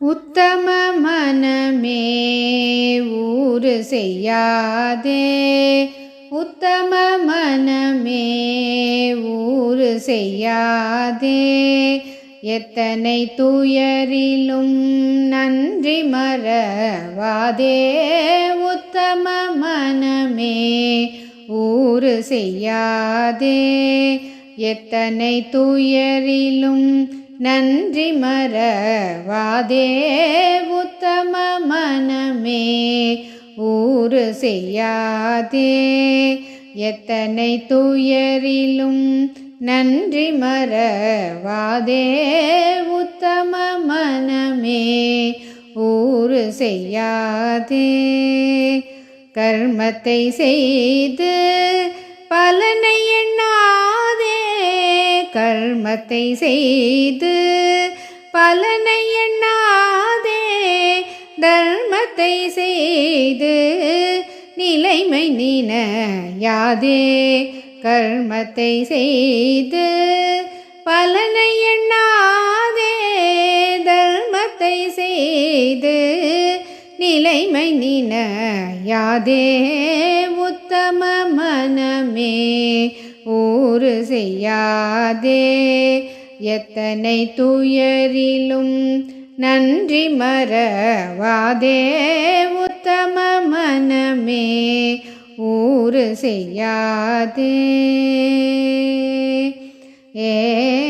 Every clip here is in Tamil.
உத்தம மனமே ஊறு செய்யாதே. உத்தம மனமே ஊறு செய்யாதே. எத்தனை துயரிலும் நன்றி மறவாதே. உத்தம மனமே ஊறு செய்யாதே. எத்தனை துயரிலும் நன்றி மறவாதே உத்தம மனமே ஊறு செய்யாதே. எத்தனை துயரிலும் நன்றி மறவாதே உத்தம மனமே ஊறு செய்யாதே. கர்மத்தை செய்து கர்மத்தை செய்து பலனை எண்ணாதே தர்மத்தை செய்து நிலைமை நினையாதே கர்மத்தை செய்து பலனை எண்ணாதே தர்மத்தை செய்து நிலைமை நினையாதே உத்தம மனமே ஊறு செய்யாதே. எத்தனை துயரிலும் நன்றி மறவாதே. உத்தம மனமே ஊறு செய்யாதே. ஏ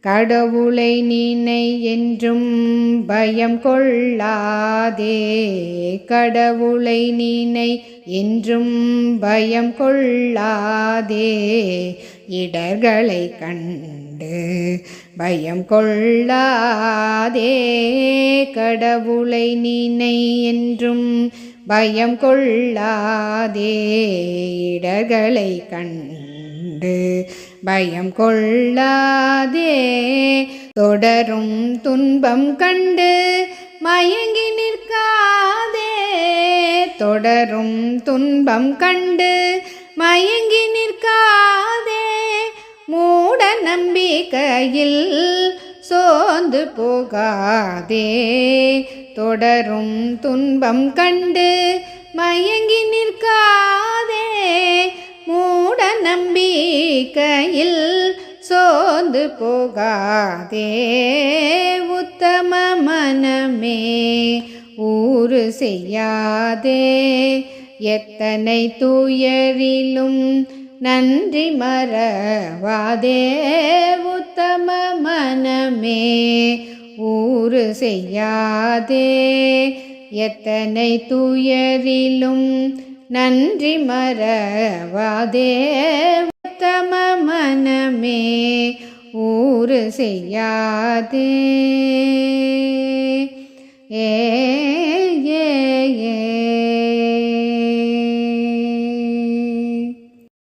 கடவுளை நினை என்றும் பயம் கொள்ளாதே. கடவுளை நினை என்றும் பயம் கொள்ளாதே. இடர்களை கண்டு பயம் கொள்ளாதே. கடவுளை நினை என்றும் பயம் கொள்ளாதே. இடர்களை கண்டு பயம் கொள்ளா கொள்ளாதே தொடரும் துன்பம் கண்டு மயங்கி நிற்காதே. தொடரும் துன்பம் கண்டு மயங்கி நிற்காதே. மூட நம்பிக்கையில் சோர்ந்து போகாதே. தொடரும் துன்பம் கண்டு மயங்கி நிற்காதே. மூட நம்பிக்கையில் போது போகாதே. உத்தம மனமே ஊறு செய்யாதே. எத்தனை துயரிலும் நன்றி மறவாதே. உத்தம மனமே ஊறு செய்யாதே. எத்தனை துயரிலும் நன்றி மறவாதே. உத்தம மன செய்யாதே. ஏ ஏ